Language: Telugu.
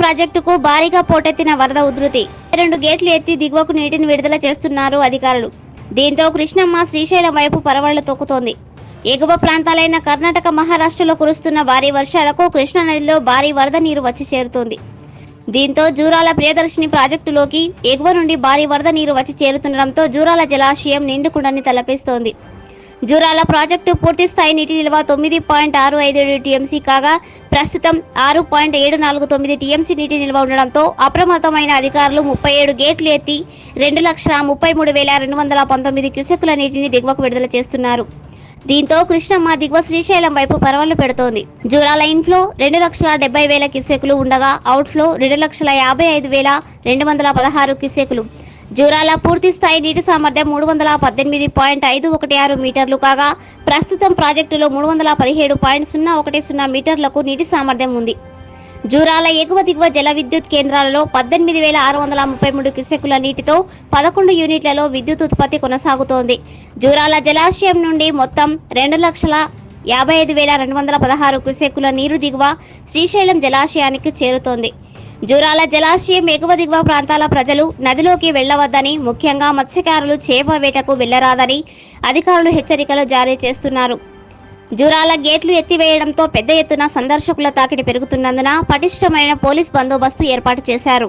ప్రాజెక్టుకు భారీగా పోటెత్తిన వరద ఉధృతి. రెండు గేట్లు ఎత్తి దిగువకు నీటిని విడుదల చేస్తున్నారు అధికారులు. దీంతో కృష్ణమ్మ శ్రీశైలం వైపు పరవళ్ళు తొక్కుతోంది. ఎగువ ప్రాంతాలైన కర్ణాటక మహారాష్ట్రలో కురుస్తున్న భారీ వర్షాలకు కృష్ణా నదిలో భారీ వరద నీరు వచ్చి చేరుతోంది. దీంతో జూరాల ప్రియదర్శిని ప్రాజెక్టులోకి ఎగువ నుండి భారీ వరద నీరు వచ్చి చేరుతుండటంతో జూరాల జలాశయం నిండుకుండని తలపిస్తోంది. జూరాల ప్రాజెక్టు పూర్తి స్థాయి నీటి నిల్వ తొమ్మిది పాయింట్ ఆరు ఐదు ఏడు టీఎంసీ కాగా ప్రస్తుతం ఆరు పాయింట్ ఏడు నాలుగు తొమ్మిది టీఎంసీ నీటి నిల్వ ఉండడంతో అప్రమత్తమైన అధికారులు ముప్పై ఏడు గేట్లు ఎత్తి రెండు లక్షల ముప్పై మూడు వేల రెండు వందల పంతొమ్మిది క్యూసెక్కుల నీటిని దిగువకు విడుదల చేస్తున్నారు. దీంతో కృష్ణమ్మ దిగువ శ్రీశైలం వైపు పరవళ్ళు పెడుతోంది. జూరాల ఇన్ఫ్లో రెండు లక్షల డెబ్బై వేల క్యూసెక్కులు ఉండగా అవుట్ఫ్లో రెండు లక్షల యాభై ఐదు వేల రెండు వందల పదహారు క్యూసెక్కులు. జూరాల పూర్తి స్థాయి నీటి సామర్థ్యం మూడు వందల పద్దెనిమిది పాయింట్ ఐదు ఒకటి ఆరు మీటర్లు కాగా ప్రస్తుతం ప్రాజెక్టులో మూడు వందల పదిహేడు పాయింట్ సున్నా ఒకటి సున్నా మీటర్లకు నీటి సామర్థ్యం ఉంది. జూరాల ఎగువ దిగువ జల విద్యుత్ కేంద్రాలలో పద్దెనిమిది వేల ఆరు వందల ముప్పై మూడు క్యూసెక్కుల నీటితో పదకొండు యూనిట్లలో విద్యుత్ ఉత్పత్తి కొనసాగుతోంది. జూరాల జలాశయం నుండి మొత్తం రెండు లక్షల యాభై ఐదు వేల రెండు వందల పదహారు క్యూసెక్కుల నీరు దిగువ శ్రీశైలం జలాశయానికి చేరుతోంది. జూరాల జలాశయం ఎగువ దిగువ ప్రాంతాల ప్రజలు నదిలోకి వెళ్ళవద్దని ముఖ్యంగా మత్స్యకారులు చేప వేటకు వెళ్ళరాదని అధికారులు హెచ్చరికలు జారీ చేస్తున్నారు. జూరాల గేట్లు ఎత్తివేయడంతో పెద్ద ఎత్తున సందర్శకుల తాకిడి పెరుగుతున్నందున పటిష్టమైన పోలీస్ బందోబస్తు ఏర్పాటు చేశారు.